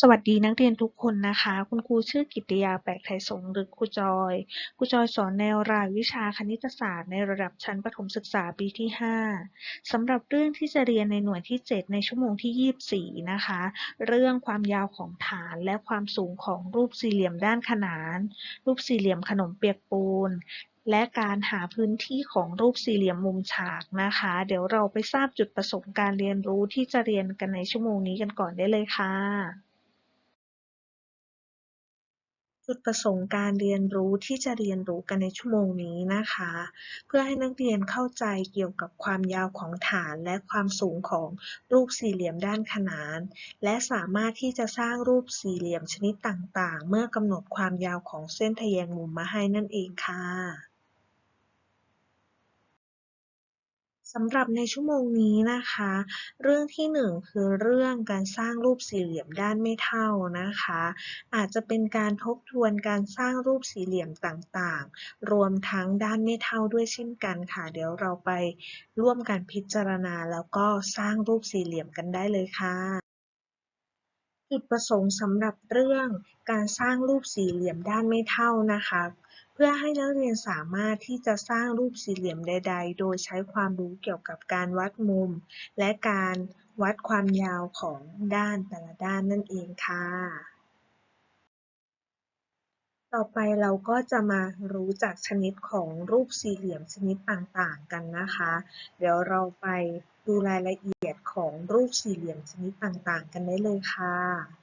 สวัสดีนักเรียนทุกคนนะคะ คุณครูชื่อกิติยาแปลกไทยสงหรือครูจอย ครูจอยสอนแนวรายวิชาคณิตศาสตร์ในระดับชั้นประถมศึกษาปีที่ 5สำหรับเรื่องที่จะเรียนในหน่วยที่ 7 ในชั่วโมงที่ 24 นะคะ เรื่องความยาวของฐานและความสูงของรูปสี่เหลี่ยมด้านขนาน รูปสี่เหลี่ยมขนมเปียกปูนและการหาพื้นที่ของรูปสี่เหลี่ยมมุมฉากนะคะ เดี๋ยวเราไปทราบจุดประสงค์การเรียนรู้ที่จะเรียนกันในชั่วโมงนี้กันก่อนได้เลยค่ะ จุดประสงค์การเรียนรู้ที่จะเรียนรู้กันในชั่วโมงนี้นะคะ เพื่อให้นักเรียนเข้าใจเกี่ยวกับความยาวของฐานและความสูงของรูปสี่เหลี่ยมด้านขนาน และสามารถที่จะสร้างรูปสี่เหลี่ยมชนิดต่างๆ เมื่อกำหนดความยาวของเส้นทแยงมุมมาให้นั่นเองค่ะ สำหรับในชั่วโมงนี้นะคะ เรื่องที่หนึ่งคือเรื่องการสร้างรูปสี่เหลี่ยมด้านไม่เท่านะคะ อาจจะเป็นการทบทวนการสร้างรูปสี่เหลี่ยมต่างๆ รวมทั้งด้านไม่เท่าด้วยเช่นกันค่ะ เดี๋ยวเราไปร่วมกันพิจารณาแล้วก็สร้างรูปสี่เหลี่ยมกันได้เลยค่ะจุดประสงค์สำหรับเรื่องการสร้างรูปสี่เหลี่ยมด้านไม่เท่านะคะ เพื่อให้นักเรียนสามารถที่จะสร้างรูปสี่เหลี่ยมใด ๆ โดยใช้ความรู้เกี่ยวกับการวัดมุม และการวัดความยาวของด้านแต่ละด้านนั่นเองค่ะ ต่อไปเราก็จะมารู้จักชนิดของรูปสี่เหลี่ยมชนิดต่างๆ กันนะคะ เดี๋ยวเราไปดูรายละเอียดของรูปสี่เหลี่ยมชนิดต่างๆ กันได้เลยค่ะ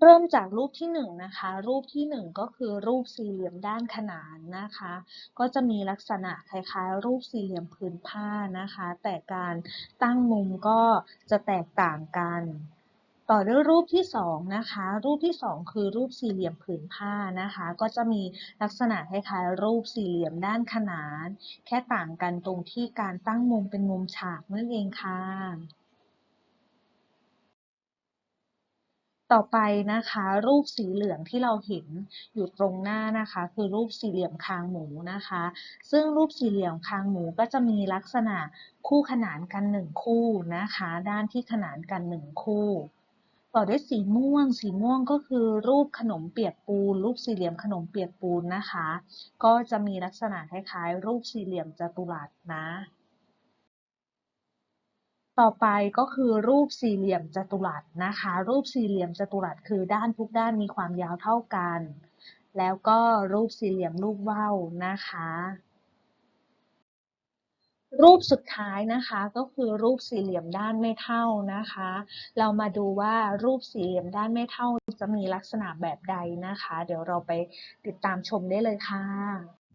เริ่มจากรูปที่หนึ่งนะคะ รูปที่หนึ่งก็คือรูปสี่เหลี่ยมด้านขนานนะคะ ก็จะมีลักษณะคล้ายๆ รูปสี่เหลี่ยมผืนผ้านะคะ แต่การตั้งมุมก็จะแตกต่างกัน ต่อด้วยรูปที่สองนะคะ รูปที่สองคือรูปสี่เหลี่ยมผืนผ้านะคะ ก็จะมีลักษณะคล้ายๆ รูปสี่เหลี่ยมด้านขนาน แค่ต่างกันตรงที่การตั้งมุมเป็นมุมฉากนั่นเองค่ะ ต่อไปนะคะ รูปสีเหลืองที่เราเห็นอยู่ตรงหน้านะคะ คือรูปสี่เหลี่ยมคางหมูนะคะ ซึ่งรูปสี่เหลี่ยมคางหมูก็จะมีลักษณะคู่ขนานกันหนึ่งคู่นะคะ ด้านที่ขนานกันหนึ่งคู่ ต่อด้วยสีม่วง สีม่วงก็คือรูปขนมเปียกปูน รูปสี่เหลี่ยมขนมเปียกปูนนะคะ ก็จะมีลักษณะคล้ายๆ รูปสี่เหลี่ยมจัตุรัสนะ ต่อไปก็คือรูปสี่เหลี่ยมจัตุรัสนะคะ รูปสี่เหลี่ยมจัตุรัสคือด้านทุกด้านมีความยาวเท่ากัน แล้วก็รูปสี่เหลี่ยมลูกว่าวนะคะ รูปสุดท้ายนะคะก็คือรูปสี่เหลี่ยมด้านไม่เท่านะคะ เรามาดูว่ารูปสี่เหลี่ยมด้านไม่เท่าจะมีลักษณะแบบใดนะคะ เดี๋ยวเราไปติดตามชมได้เลยค่ะ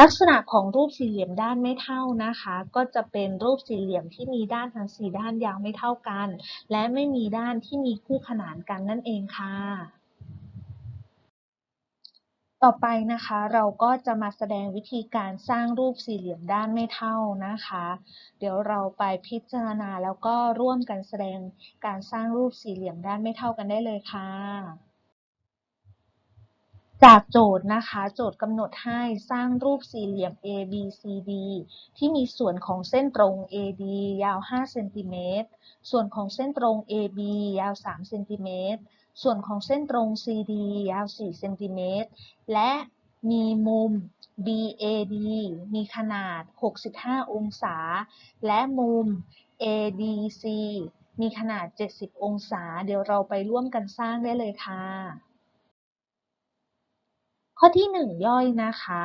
ลักษณะของรูปสี่เหลี่ยมด้านไม่เท่านะคะ ก็จะเป็นรูปสี่เหลี่ยมที่มีด้านทั้งสี่ด้านยาวไม่เท่ากัน และไม่มีด้านที่มีคู่ขนานกันนั่นเองค่ะ ต่อไปนะคะเราก็จะมาแสดงวิธีการสร้างรูปสี่เหลี่ยมด้านไม่เท่านะคะ เดี๋ยวเราไปพิจารณาแล้วก็ร่วมกันแสดงการสร้างรูปสี่เหลี่ยมด้านไม่เท่ากันได้เลยค่ะ จากโจทย์นะคะ โจทย์กำหนดให้สร้างรูปสี่เหลี่ยม A B C D ที่มีส่วนของเส้นตรง AD ยาว 5 เซนติเมตร ส่วนของเส้นตรง AB ยาว 3 เซนติเมตร ส่วนของเส้นตรง CD ยาว 4 เซนติเมตร และมีมุม BAD มีขนาด 65 องศา และมุม ADC มีขนาด 70 องศา เดี๋ยวเราไปร่วมกันสร้างได้เลยค่ะ ข้อที่ 1 ย่อยนะคะ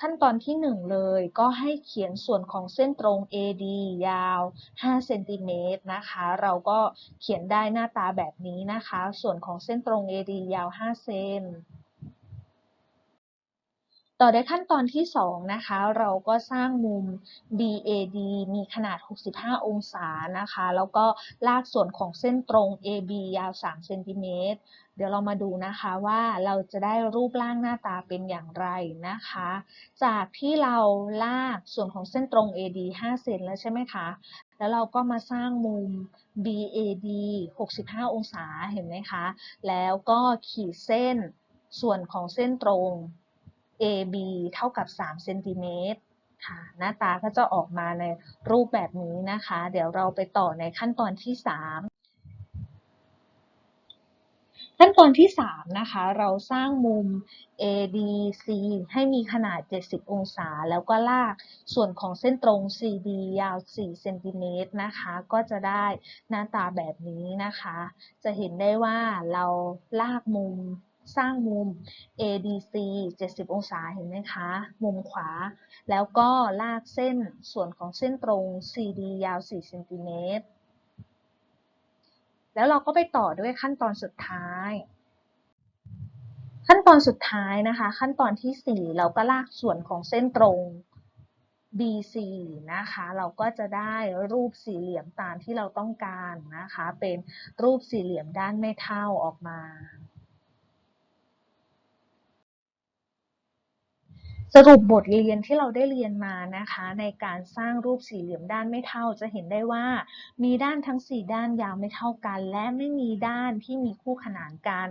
ขั้นตอนที่ 1 เลยก็ให้เขียนส่วนของเส้นตรง AD ยาว 5 เซนติเมตรนะคะ เราก็เขียนได้หน้าตาแบบนี้นะคะ ส่วนของเส้นตรง AD ยาว 5 เซนต่อด้ขั้นตอนที่ 2 นะคะ เราก็สร้างมุม BAD มีขนาด 65 องศานะคะ แล้วก็ลากส่วนของเส้นตรง AB ยาว 3 เซนติเมตร ดี๋ยวเรามาดูนะคะว่าเราจะได้รูปร่างหน้าตาเป็นอย่างไรนะคะ จากที่เราลากส่วนของเส้นตรง AD 5 เซนแล้วใช่ไหมคะ แล้วเราก็มาสร้างมุม BAD 65 องศาเห็นไหมคะ แล้วก็ขีดเส้นส่วนของเส้นตรง AB เท่ากับ3เซนติเมตรค่ะหน้าตาก็จะออกมาในรูปแบบนี้นะคะ เดี๋ยวเราไปต่อในขั้นตอนที่ 3 ขั้นตอนที่ 3 นะคะ เราสร้างมุม ADC ให้มีขนาด 70 องศา แล้วก็ลากส่วนของเส้นตรง CD ยาว 4 เซนติเมตรนะคะ ก็จะได้หน้าตาแบบนี้นะคะ จะเห็นได้ว่าเราลากมุมสร้างมุม ADC 70 องศาเห็นไหมคะ มุมขวา แล้วก็ลากเส้นส่วนของเส้นตรง CD ยาว 4 เซนติเมตร แล้วเราก็ไปต่อด้วยขั้นตอนสุดท้าย ขั้นตอนสุดท้ายนะคะ ขั้นตอนที่ 4 เราก็ลากส่วนของเส้นตรง BC นะคะ เราก็จะได้รูปสี่เหลี่ยมตามที่เราต้องการนะคะ เป็นรูปสี่เหลี่ยมด้านไม่เท่าออกมา สรุปบทเรียนที่เราได้เรียนมานะคะ ในการสร้างรูปสี่เหลี่ยมด้านไม่เท่า จะเห็นได้ว่า มีด้านทั้ง 4 ด้านยาวไม่เท่ากัน และไม่มีด้านที่มีคู่ขนานกัน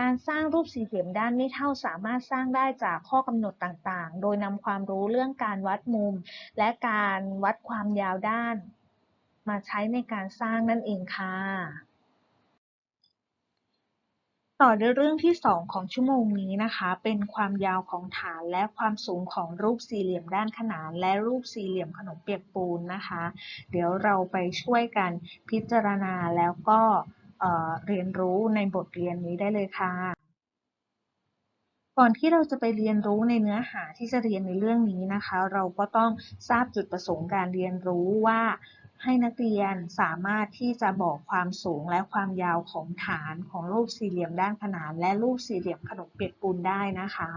การสร้างรูปสี่เหลี่ยมด้านไม่เท่า สามารถสร้างได้จากข้อกำหนดต่างๆ โดยนำความรู้เรื่องการวัดมุม และการวัดความยาวด้าน มาใช้ในการสร้างนั่นเองค่ะ ต่อด้วยเรื่องที่ 2 ของชั่วโมงนี้นะคะ เป็นความยาวของฐานและความสูงของรูปสี่เหลี่ยมด้านขนานและรูปสี่เหลี่ยมขนมเปียกปูนนะคะ เดี๋ยวเราไปช่วยกันพิจารณาแล้วก็เอ่อเรียนรู้ในบทเรียนนี้ได้เลยค่ะ ก่อนที่เราจะไปเรียนรู้ในเนื้อหาที่จะเรียนในเรื่องนี้นะคะ เราก็ต้องทราบจุดประสงค์การเรียนรู้ว่า ให้นักเรียนสามารถที่จะบอกความสูงและความยาวของฐานของรูปสี่เหลี่ยมด้านขนานและรูปสี่เหลี่ยมขนมเปียกปูนได้นะคะ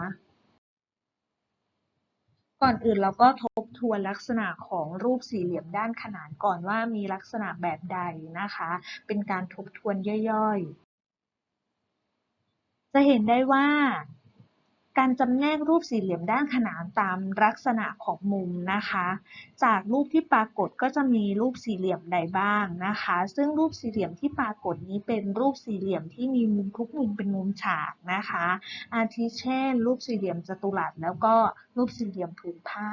ก่อนอื่นเราก็ทบทวนลักษณะของรูปสี่เหลี่ยมด้านขนานก่อนว่ามีลักษณะแบบใดนะคะ เป็นการทบทวนย่อยๆ จะเห็นได้ว่า การจำแนกรูปสี่เหลี่ยมด้านขนานตามลักษณะของมุมนะคะ จากรูปที่ปรากฏก็จะมีรูปสี่เหลี่ยมใดบ้างนะคะ ซึ่งรูปสี่เหลี่ยมที่ปรากฏนี้เป็นรูปสี่เหลี่ยมที่มีมุมทุกมุมเป็นมุมฉากนะคะ อาทิเช่น รูปสี่เหลี่ยมจัตุรัสแล้วก็รูปสี่เหลี่ยมผืนผ้า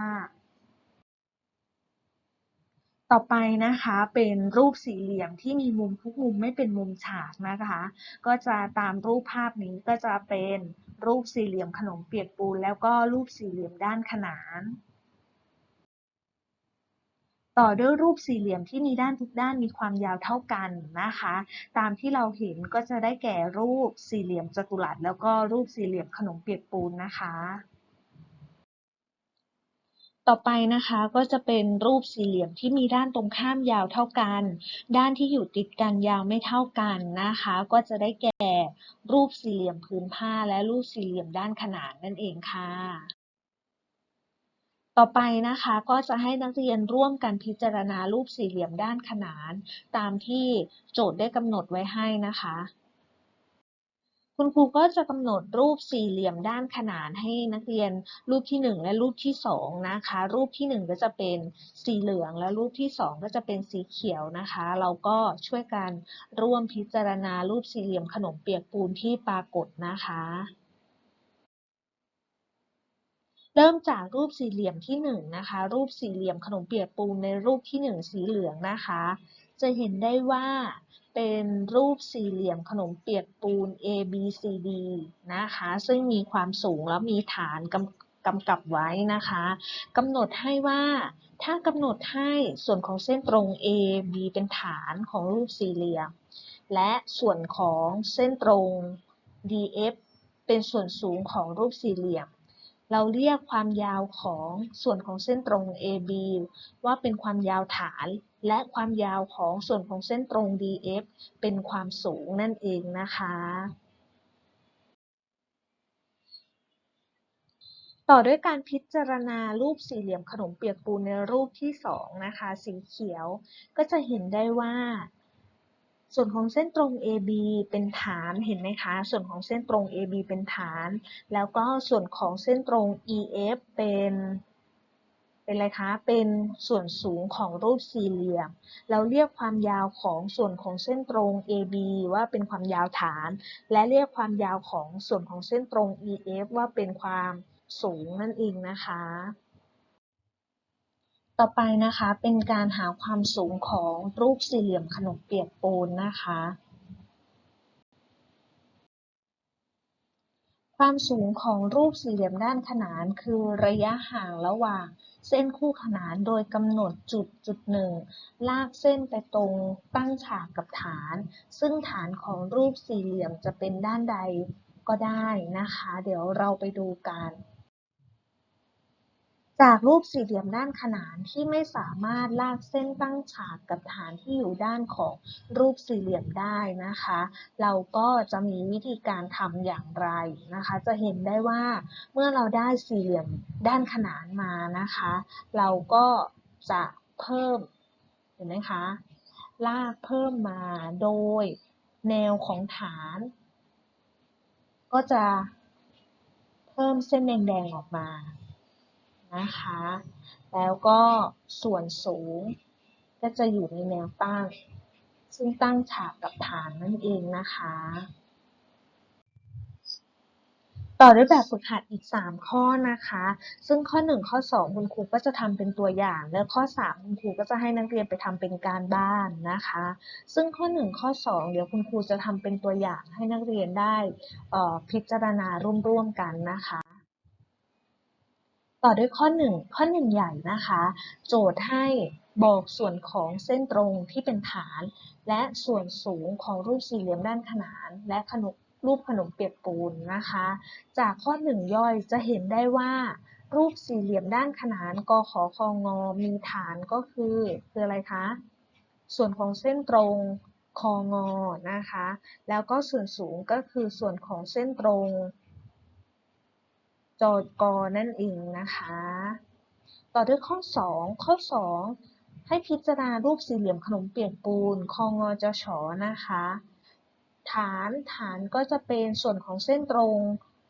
ต่อไปนะคะเป็นรูปสี่เหลี่ยมที่มีมุมทุกมุมไม่เป็นมุมฉากนะคะ ก็จะตามรูปภาพนี้ก็จะเป็นรูปสี่เหลี่ยมขนมเปียกปูน แล้วก็รูปสี่เหลี่ยมด้านขนาน ต่อด้วยรูปสี่เหลี่ยมที่มีด้านทุกด้านมีความยาวเท่ากันนะคะ ตามที่เราเห็นก็จะได้แก่รูปสี่เหลี่ยมจัตุรัสแล้วก็รูปสี่เหลี่ยมขนมเปียกปูนนะคะ ต่อไปนะคะก็จะเป็นรูปสี่เหลี่ยมที่มีด้านตรงข้ามยาวเท่ากัน ด้านที่อยู่ติดกันยาวไม่เท่ากันนะคะ ก็จะได้แก่รูปสี่เหลี่ยมพื้นผ้าและรูปสี่เหลี่ยมด้านขนานนั่นเองค่ะ ต่อไปนะคะก็จะให้นักเรียนร่วมกันพิจารณารูปสี่เหลี่ยมด้านขนาน ตามที่โจทย์ได้กำหนดไว้ให้นะคะ คุณครูก็จะกำหนดรูปสี่เหลี่ยมด้านขนานให้นักเรียนรูปที่ 1 และรูปที่2นะคะ รูปที่ 1 ก็จะเป็นสีเหลือง และรูปที่ 2 ก็จะเป็นสีเขียวนะคะ เราก็ช่วยกันร่วมพิจารณารูปสี่เหลี่ยมขนมเปียกปูนที่ปรากฏนะคะเริ่มจากรูปสี่เหลี่ยมที่1นะคะ รูปสี่เหลี่ยมขนมเปียกปูนในรูปที่ 1 สีเหลืองนะคะ จะเห็นได้ว่า เป็นรูปสี่เหลี่ยมขนมเปียกปูน A B C D นะคะ ซึ่งมีความสูงแล้วมีฐานกำกำกับไว้นะคะกำหนดให้ว่าถ้ากำหนดให้ส่วนของเส้นตรง A B เป็นฐานของรูปสี่เหลี่ยม และส่วนของเส้นตรง DF เป็นส่วนสูงของรูปสี่เหลี่ยม เราเรียกความยาวของส่วนของเส้นตรง AB ว่าเป็นความยาวฐาน และความยาวของส่วนของเส้นตรง DF เป็นความสูงนั่นเองนะคะ ต่อด้วยการพิจารณารูปสี่เหลี่ยมขนมเปียกปูนในรูปที่สองนะคะสีเขียวก็จะเห็นได้ว่าส่วนของเส้นตรง AB เป็นฐานเห็นไหมคะ ส่วนของเส้นตรง AB เป็นฐาน แล้วก็ส่วนของเส้นตรง EF เป็น เป็นอะไรคะ เป็นส่วนสูงของรูปสี่เหลี่ยม เราเรียกความยาวของส่วนของเส้นตรง AB ว่าเป็นความยาวฐาน และเรียกความยาวของส่วนของเส้นตรง EF ว่าเป็นความสูงนั่นเองนะคะ ต่อไปนะคะ เป็นการหาความสูงของรูปสี่เหลี่ยมขนมเปียกปูนนะคะความสูงของรูปสี่เหลี่ยมด้านขนานคือระยะห่างระหว่าง เส้นคู่ขนานโดยกำหนดจุดจุดหนึ่งลากเส้นไปตรงตั้งฉากกับฐาน ซึ่งฐานของรูปสี่เหลี่ยมจะเป็นด้านใดก็ได้นะคะ เดี๋ยวเราไปดูกัน จากรูปสี่เหลี่ยมด้านขนานที่ไม่สามารถลากเส้นตั้งฉากกับฐานที่อยู่ด้านของรูปสี่เหลี่ยมได้นะคะ เราก็จะมีวิธีการทำอย่างไรนะคะ จะเห็นได้ว่าเมื่อเราได้สี่เหลี่ยมด้านขนานมานะคะ เราก็จะเพิ่มเห็นไหมคะลากเพิ่มมาโดยแนวของฐาน ก็จะเพิ่มเส้นแดงๆออกมา นะคะ แล้วก็ส่วนสูงก็จะอยู่ในแนวตั้ง ซึ่งตั้งฉากกับฐานนั่นเองนะคะ ต่อด้วยแบบฝึกหัดอีก 3 ข้อนะคะ ซึ่งข้อ 1 ข้อ 2 คุณครูก็จะทำเป็นตัวอย่าง แล้วข้อ 3 คุณครูก็จะให้นักเรียนไปทำเป็นการบ้านนะคะ ซึ่งข้อ 1 ข้อ 2 เดี๋ยวคุณครูจะทำเป็นตัวอย่างให้นักเรียนได้ออพิจารณาร่วมๆกันนะคะ ต่อด้วยข้อ 1 ข้อ 1 ใหญ่นะคะ โจทย์ให้บอกส่วนของเส้นตรงที่เป็นฐาน และส่วนสูงของรูปสี่เหลี่ยมด้านขนาน และขนมรูปขนมเปียกปูนนะคะ จากข้อ 1 ย่อยจะเห็นได้ว่า รูปสี่เหลี่ยมด้านขนานกขคงมีฐานก็คือคืออะไรคะ ส่วนของเส้นตรงคงนะคะ แล้วก็ส่วนสูงก็คือส่วนของเส้นตรง จอกอนั่นเองนะคะ ต่อด้วยข้อ 2 ข้อ 2 ให้พิจารณารูปสี่เหลี่ยมขนมเปียกปูนคองอจฉอนะคะ ฐานฐานก็จะเป็นส่วนของเส้นตรง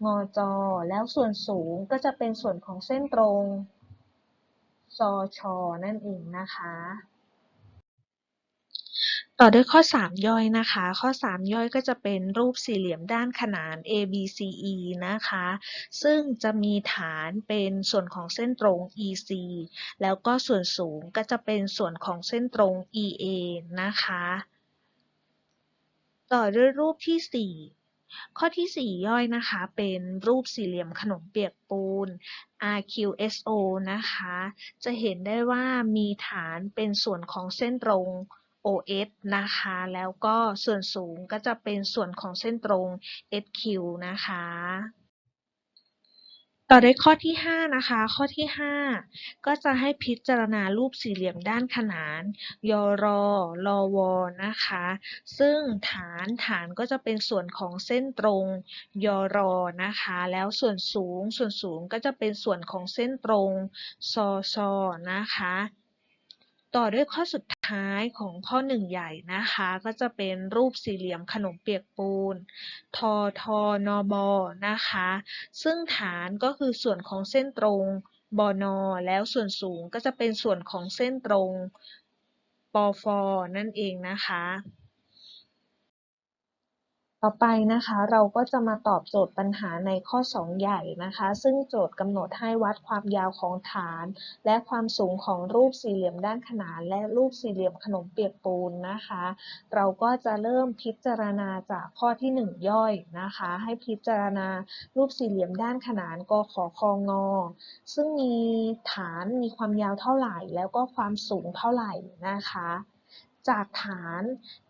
งอจอ แล้วส่วนสูงก็จะเป็นส่วนของเส้นตรงซอชอนั่นเองนะคะ ต่อด้วยข้อ 3 ย่อยนะคะ ข้อ 3 ย่อยก็จะเป็นรูปสี่เหลี่ยมด้านขนาน ABCE นะคะ ซึ่งจะมีฐานเป็นส่วนของเส้นตรง EC แล้วก็ส่วนสูงก็จะเป็นส่วนของเส้นตรง EA นะคะ ต่อด้วยรูปที่ 4ข้อที่ 4 ย่อยนะคะ เป็นรูปสี่เหลี่ยมขนมเปียกปูน RQSO นะคะ จะเห็นได้ว่ามีฐานเป็นส่วนของเส้นตรง OS นะคะ แล้วก็ส่วนสูงก็จะเป็นส่วนของเส้นตรง SQ นะคะต่อด้วยข้อที่ 5 นะคะ ข้อที่ 5 ก็จะให้พิจารณารูปสี่เหลี่ยมด้านขนานยรอลอวอนะคะ ซึ่งฐานฐานก็จะเป็นส่วนของเส้นตรงยรอนะคะ แล้วส่วนสูงส่วนสูงก็จะเป็นส่วนของเส้นตรงซอซอนะคะ ต่อด้วยข้อสุด ท้ายของข้อหนึ่งใหญ่นะคะ ก็จะเป็นรูปสี่เหลี่ยมขนมเปียกปูน ทอทอนอบอนะคะ ซึ่งฐานก็คือส่วนของเส้นตรงบอนอแล้วส่วนสูงก็จะเป็นส่วนของเส้นตรงปอฟนั่นเองนะคะ ต่อไปนะคะเราก็จะมาตอบโจทย์ปัญหาในข้อ 2 ใหญ่นะคะ ซึ่งโจทย์กำหนดให้วัดความยาวของฐาน และความสูงของรูปสี่เหลี่ยมด้านขนาน และรูปสี่เหลี่ยมขนมเปียกปูนนะคะ เราก็จะเริ่มพิจารณาจากข้อที่ 1 ย่อยนะคะ ให้พิจารณารูปสี่เหลี่ยมด้านขนานกขคองอซึ่งมีฐานมีความยาวเท่าไหร่ แล้วก็ความสูงเท่าไหร่นะคะ จากฐาน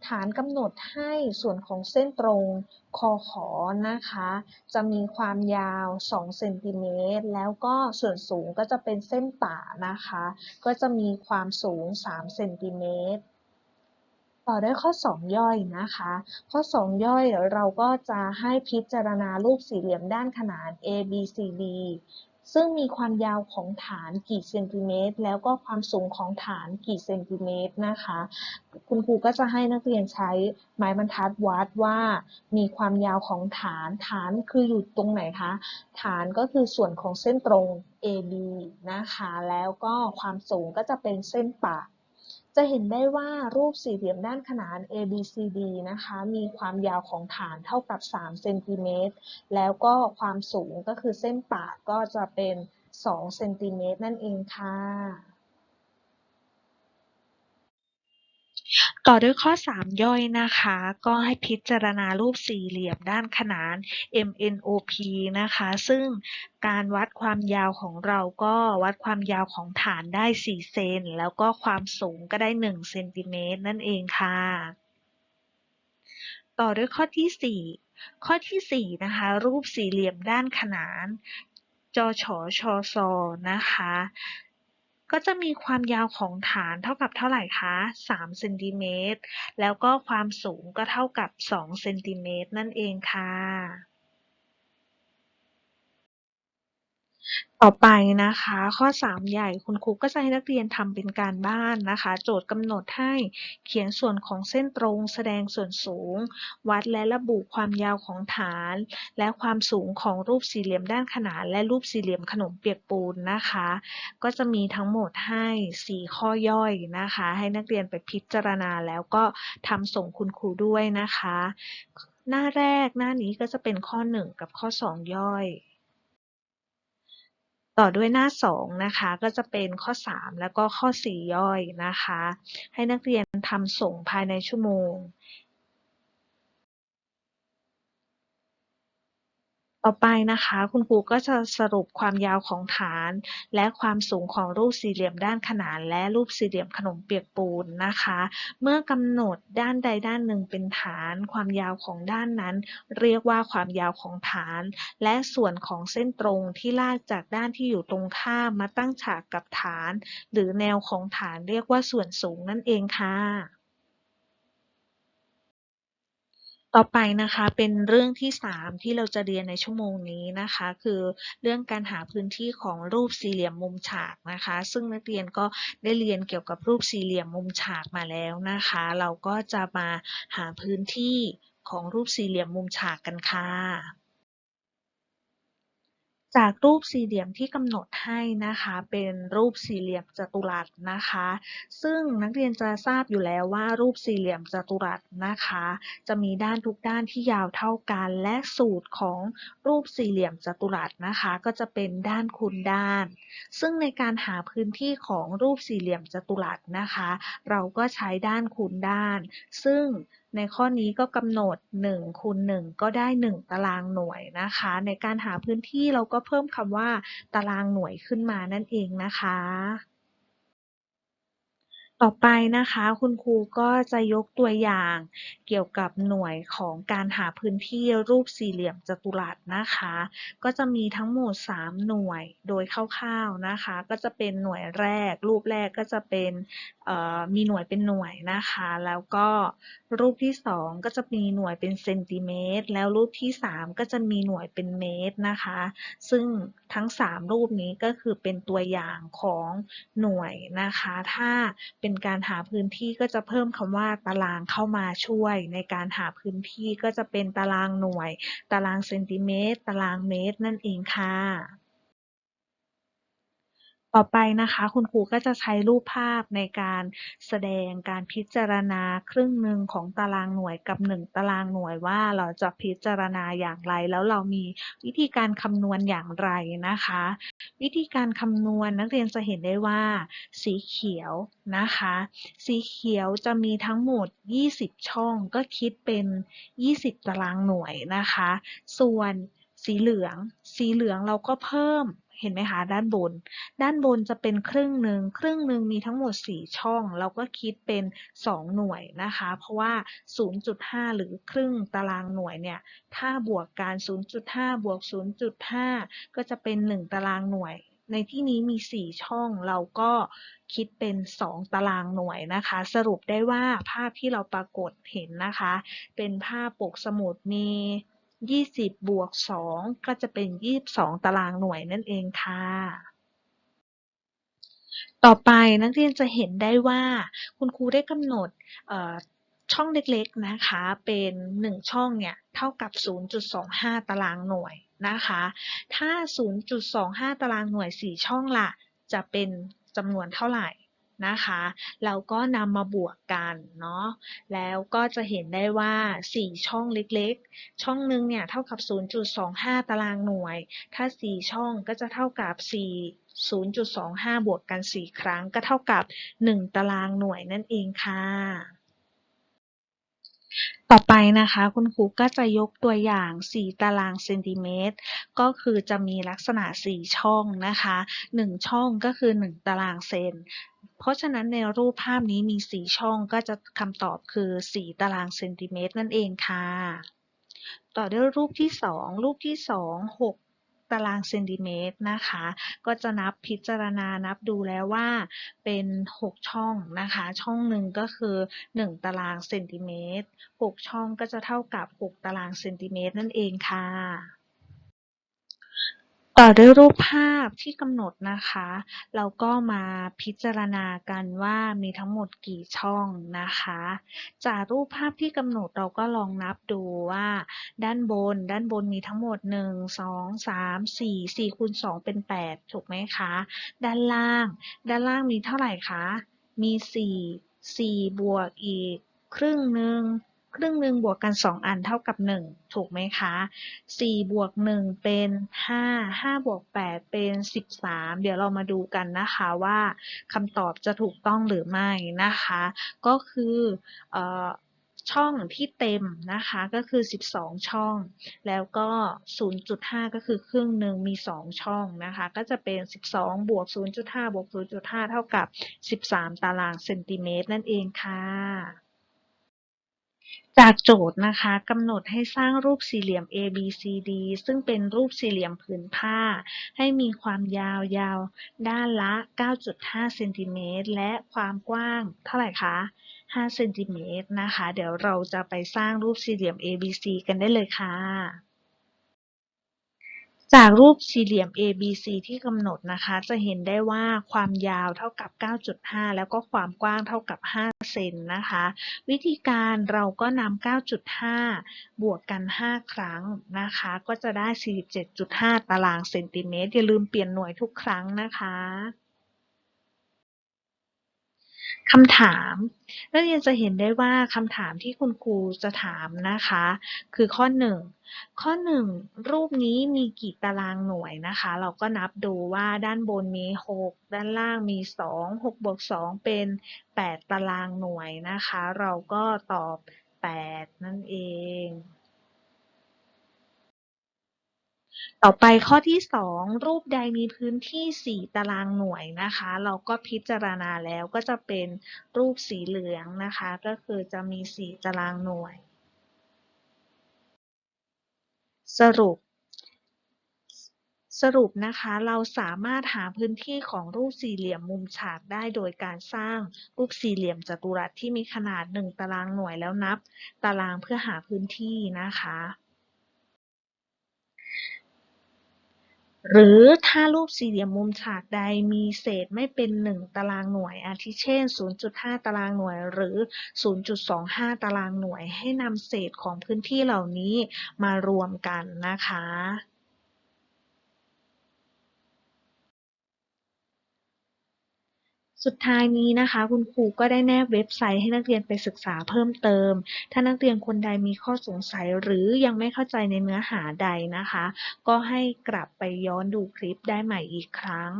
ฐานกำหนดให้ส่วนของเส้นตรงคอขอนะคะ จะมีความยาว2เซนติเมตรแล้วก็ส่วนสูงก็จะเป็นเส้นป่านะคะ ก็จะมีความสูง3เซนติเมตรต่อด้วยข้อ 2 ย่อยนะคะ ข้อ 2 ย่อยเราก็จะให้พิจารณารูปสี่เหลี่ยมด้านขนาน ABCD ซึ่งมีความยาวของฐานกี่เซนติเมตร แล้วก็ความสูงของฐานกี่เซนติเมตรนะคะ คุณครูก็จะให้นักเรียนใช้ไม้บรรทัดวัดว่า มีความยาวของฐาน ฐานคืออยู่ตรงไหนคะ ฐานก็คือส่วนของเส้นตรง AB นะคะ แล้วก็ความสูงก็จะเป็นเส้นปะ จะเห็นได้ว่ารูปสี่เหลี่ยมด้านขนาน ABCD นะคะ มีความยาวของฐานเท่ากับ3เซนติเมตร แล้วก็ความสูงก็คือเส้นปะก็จะเป็น2เซนติเมตรนั่นเองค่ะ ต่อด้วยข้อ 3 ย่อยนะคะ ก็ให้พิจารณารูปสี่เหลี่ยมด้านขนาน MNOP นะคะ ซึ่งการวัดความยาวของเราก็วัดความยาวของฐานได้ 4 เซน แล้วก็ความสูงก็ได้ 1 เซนติเมตรนั่นเองค่ะ ต่อด้วยข้อที่ 4 ข้อที่ 4 นะคะ รูปสี่เหลี่ยมด้านขนานจชชซนะคะ ก็จะมีความยาวของฐานเท่ากับเท่าไหร่คะ 3 เซนติเมตร แล้วก็ความสูงก็เท่ากับ 2 เซนติเมตรนั่นเองค่ะ ต่อไปนะคะ ข้อ 3 ใหญ่คุณครูก็จะให้นักเรียนทำเป็นการบ้านนะคะ โจทย์กำหนดให้เขียนส่วนของเส้นตรงแสดงส่วนสูง วัดและระบุความยาวของฐาน และความสูงของรูปสี่เหลี่ยมด้านขนานและรูปสี่เหลี่ยมขนมเปียกปูนนะคะ ก็จะมีทั้งหมดให้ 4 ข้อย่อยนะคะ ให้นักเรียนไปพิจารณาแล้วก็ทำส่งคุณครูด้วยนะคะ หน้าแรกหน้านี้ก็จะเป็นข้อ 1 กับข้อ 2 ย่อย ต่อด้วยหน้า 2 นะคะ ก็จะเป็นข้อ 3 แล้วก็ข้อ 4 ย่อยนะคะ ให้นักเรียนทำส่งภายในชั่วโมง ต่อไปนะคะ คุณครูก็จะสรุปความยาวของฐาน และความสูงของรูปสี่เหลี่ยมด้านขนาน และรูปสี่เหลี่ยมขนมเปียกปูนนะคะ เมื่อกำหนดด้านใดด้านหนึ่งเป็นฐาน ความยาวของด้านนั้น เรียกว่าความยาวของฐาน และส่วนของเส้นตรงที่ลากจากด้านที่อยู่ตรงข้ามมาตั้งฉากกับฐาน หรือแนวของฐานเรียกว่าส่วนสูงนั่นเองค่ะ ต่อไปนะคะเป็นเรื่องที่ 3 ที่เราจะเรียนในชั่วโมงนี้นะคะ คือเรื่องการหาพื้นที่ของรูปสี่เหลี่ยมมุมฉากนะคะ ซึ่งนักเรียนก็ได้เรียนเกี่ยวกับรูปสี่เหลี่ยมมุมฉากมาแล้วนะคะ เราก็จะมาหาพื้นที่ของรูปสี่เหลี่ยมมุมฉากกันค่ะ จากรูปสี่เหลี่ยมที่กำหนดให้นะคะเป็นรูปสี่เหลี่ยมจัตุรัสนะคะ ซึ่งนักเรียนจะทราบอยู่แล้วว่ารูปสี่เหลี่ยมจัตุรัสนะคะ จะมีด้านทุกด้านที่ยาวเท่ากันและสูตรของรูปสี่เหลี่ยมจัตุรัสนะคะ ก็จะเป็นด้านคูณด้าน ซึ่งในการหาพื้นที่ของรูปสี่เหลี่ยมจัตุรัสนะคะ เราก็ใช้ด้านคูณด้าน ซึ่ง ในข้อนี้ก็กำหนด1คูณ1ก็ได้ 1 ตารางหน่วยนะคะ ในการหาพื้นที่เราก็เพิ่มคำว่าตารางหน่วยขึ้นมานั่นเองนะคะ ต่อไปนะคะ คุณครูก็จะยกตัวอย่างเกี่ยวกับหน่วยของการหาพื้นที่รูปสี่เหลี่ยมจัตุรัสนะคะ ก็จะมีทั้งหมด 3 หน่วยโดยคร่าวๆนะคะ ก็จะเป็นหน่วยแรก รูปแรกก็จะเป็นมีหน่วยเป็นหน่วยนะคะ แล้วก็รูปที่ 2 ก็จะมีหน่วยเป็นเซนติเมตรแล้วรูปที่ 3 ก็จะมีหน่วยเป็นเมตรนะคะ ซึ่งทั้ง 3 รูปนี้ก็คือเป็นตัวอย่างของหน่วยนะคะ ถ้าเป็นการหาพื้นที่ก็จะเพิ่มคำว่าตารางเข้ามาช่วย ในการหาพื้นที่ก็จะเป็นตารางหน่วย ตารางเซนติเมตร ตารางเมตรนั่นเองค่ะ ต่อไปนะคะ คุณครูก็จะใช้รูปภาพในการแสดงการพิจารณาครึ่งหนึ่งของตารางหน่วยกับ 1 ตารางหน่วยว่าเราจะพิจารณาอย่างไร แล้วเรามีวิธีการคำนวณอย่างไรนะคะ วิธีการคำนวณนักเรียนจะเห็นได้ว่า สีเขียวนะคะ สีเขียวจะมีทั้งหมด 20 ช่องก็คิดเป็น 20 ตารางหน่วยนะคะ ส่วนสีเหลือง สีเหลืองเราก็เพิ่ม เห็นไหมคะด้านบน ด้านบนจะเป็นครึ่งหนึ่งครึ่งหนึ่งมีทั้งหมด 4 ช่อง เราก็คิดเป็น 2 หน่วยนะคะ เพราะว่า 0.5 หรือครึ่งตารางหน่วยเนี่ย ถ้าบวกกัน0.5 บวก 0.5 ก็จะเป็น 1 ตารางหน่วย ในที่นี้มี 4 ช่อง เราก็คิดเป็น 2 ตารางหน่วยนะคะ สรุปได้ว่าภาพที่เราปรากฏเห็นนะคะ เป็นภาพปกสมุดมี 20บวก2ก็จะเป็น22ตารางหน่วยนั่นเองค่ะ ต่อไปนักเรียนจะเห็นได้ว่า คุณครูได้กำหนดช่องเล็กๆนะคะเป็น 1 ช่องเนี่ยเท่ากับ 0.25 ตารางหน่วยนะคะ ถ้า 0.25 ตารางหน่วย 4 ช่องละจะเป็นจำนวนเท่าไหร่ นะคะ เราก็นำมาบวกกันเนาะแล้วก็จะเห็นได้ว่า 4 ช่องเล็กๆ ช่องหนึ่งเนี่ยเท่ากับ 0.25 ตารางหน่วย ถ้า 4 ช่องก็จะเท่ากับ 4 0.25 บวกกัน 4 ครั้งก็เท่ากับ 1 ตารางหน่วยนั่นเองค่ะ ต่อไปนะคะ คุณครูก็จะยกตัวอย่าง 4 ตารางเซนติเมตร ก็คือจะมีลักษณะ 4 ช่องนะคะ 1 ช่องก็คือ 1 ตารางเซน เพราะฉะนั้นในรูปภาพนี้มี 4 ช่องก็จะคำตอบคือ 4 ตารางเซนติเมตรนั่นเองค่ะ ต่อด้วยรูปที่ 2 รูปที่ 2 6ตารางเซนติเมตรนะคะ ก็จะนับพิจารณานับดูแล้วว่าเป็น 6 ช่องนะคะ ช่องหนึ่งก็คือ 1 ตารางเซนติเมตร 6 ช่องก็จะเท่ากับ 6 ตารางเซนติเมตรนั่นเองค่ะ ต่อด้วยรูปภาพที่กำหนดนะคะ เราก็มาพิจารณากันว่ามีทั้งหมดกี่ช่องนะคะ จากรูปภาพที่กำหนดเราก็ลองนับดูว่า ด้านบน ด้านบนมีทั้งหมด 1 2 3 4 4คูณ2เป็น 8 ถูกไหมคะ ด้านล่าง ด้านล่างมีเท่าไหร่คะ มี 4 4 บวกอีก ครึ่งหนึ่ง ครึ่งหนึ่งบวกกัน 2 อันเท่ากับ 1 ถูกไหมคะ 4 บวก 1 เป็น 5 5 บวก 8 เป็น 13 เดี๋ยวเรามาดูกันนะคะว่าคำตอบจะถูกต้องหรือไม่นะคะ ก็คืออช่องที่เต็มนะคะก็คือ 12 ช่อง แล้วก็ 0.5 ก็คือครึ่งหนึ่งมี 2 ช่องนะคะ ก็จะเป็น 12 บวก 0.5 บวก 0.5 เท่ากับ 13 ตารางเซนติเมตรนั่นเองค่ะ จากโจทย์นะคะกำหนดให้สร้างรูปสี่เหลี่ยม ABCD ซึ่งเป็นรูปสี่เหลี่ยมผืนผ้า ให้มีความยาวยาว ด้านละ 9.5เซนติเมตรและความกว้างเท่าไหร่คะ 5 เซนติเมตรนะคะ เดี๋ยวเราจะไปสร้างรูปสี่เหลี่ยม ABC กันได้เลยค่ะ จากรูปสี่เหลี่ยม ABC ที่กำหนดนะคะ จะเห็นได้ว่าความยาวเท่ากับ 9.5 แล้วก็ความกว้างเท่ากับ 5 เซนนะคะ วิธีการเราก็นำ 9.5 บวกกัน 5 ครั้งนะคะ ก็จะได้ 47.5 ตารางเซนติเมตร อย่าลืมเปลี่ยนหน่วยทุกครั้งนะคะ คำถามนักเรียนจะเห็นได้ว่าคำถามที่คุณครูจะถามนะคะ คือข้อ 1 ข้อ 1 รูปนี้มีกี่ตารางหน่วยนะคะ เราก็นับดูว่าด้านบนมี 6 ด้านล่างมี 2 6บวก2เป็น 8 ตารางหน่วยนะคะ เราก็ตอบ 8 นั่นเอง ต่อไปข้อที่ 2 รูปใดมีพื้นที่ 4 ตารางหน่วยนะคะ เราก็พิจารณาแล้วก็จะเป็นรูปสีเหลืองนะคะ ก็คือจะมี 4 ตารางหน่วย สรุป สรุปนะคะเราสามารถหาพื้นที่ของรูปสี่เหลี่ยมมุมฉากได้โดยการสร้างรูปสี่เหลี่ยมจัตุรัสที่มีขนาด 1 ตารางหน่วยแล้วนับ ตารางเพื่อหาพื้นที่นะคะ หรือถ้ารูปสี่เหลี่ยมมุมฉากใดมีเศษไม่เป็น 1 ตารางหน่วย อาทิเช่น 0.5 ตารางหน่วย หรือ 0.25 ตารางหน่วย ให้นำเศษของพื้นที่เหล่านี้มารวมกันนะคะ สุดท้ายนี้นะคะ คุณครูก็ได้แนบเว็บไซต์ให้นักเรียนไปศึกษาเพิ่มเติม ถ้านักเรียนคนใดมีข้อสงสัยหรือยังไม่เข้าใจในเนื้อหาใดนะคะ ก็ให้กลับไปย้อนดูคลิปได้ใหม่อีกครั้ง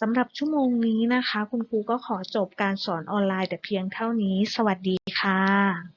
สำหรับชั่วโมงนี้นะคะ คุณครูก็ขอจบการสอนออนไลน์แต่เพียงเท่านี้ สวัสดีค่ะ